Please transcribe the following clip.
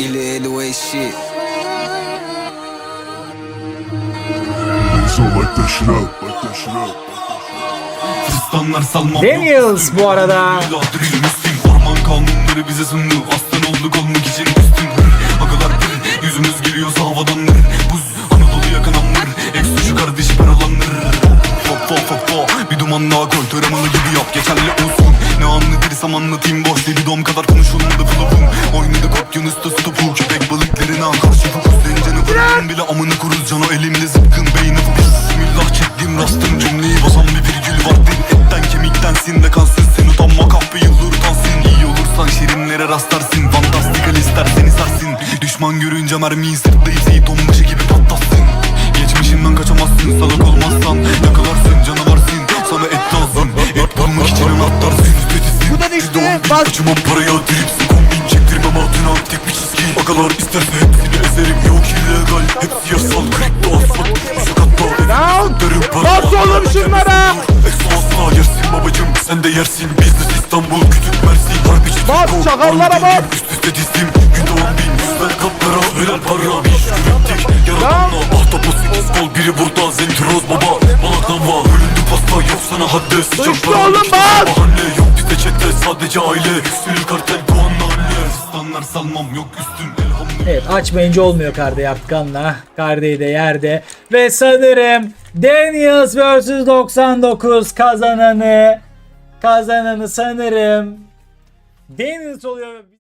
İle 808 shit. So like that shit up, like that shit up. Fistanlar salmam Daniels bu arada. Orman kanunları bize sundu. Aslan olduk olmak için üstün. Agalar bir Yüzümüz geliyorsa havadan Buz Anadolu yakınan mır Ex suçu kardeşi paralanır. Fop fop fop fop Bir duman daha koy. Töremalı gibi yap. Geçerli olsun. Ne anlatırsam anlatayım boş Deli dom kadar konuşulmadı flopum. Oynadık okyanusta stopu Köpek balıklarına. Karşı fokus Dencene varırım bile amını kuruz. Cano elimde zıpkın beyni fokus Bismillah çektiğim rastım Cümleyi. Basan bir virgül var Deli etten kemiktensin de kansın Sen utanma kahpe yıldır utansın. İyi olursan şirinlere rastlarsın. Fantastikal ister seni sarsın. Düşman görünce mermiyi sırtlayıp Seyit onbaşı gibi patlarsın Geçmişinden kaçamazsın salak olmazsan Yakalarsın canavarsın sana et lazım Et bulmak için anahtarsın Bas. Kaçımam paraya tripsin Kombin çektirmem altına tek bir çizgi. Agalar isterse hepsini ezerim. Yok illegal hepsi yasal Kripto asfalt. Sakatta. Derim para Bas oğlum şunlara. Exo asla yersin babacım Sen de yersin. Business İstanbul küçük Mersin Harbi çift Bas, çakallara değilim, Üst üste dizdim. Günde on bin Yüzler kaplara Helal para Bir şükür ettik Yaradanla Ahtapot sekiz kol Biri burada Zentroz baba. Balaklava Bölündü pasta Yok sana haddi Düştü para. Mahalle yok çete Sadece aile Üstünü kartel puanla halle Fistanlar salmam yok üstüm Evet açmayınca olmuyor Karde'yi Atkan'la. Karde'yi de yerde. Ve sanırım Daniels vs 99 kazananı kazananı sanırım Daniels oluyor.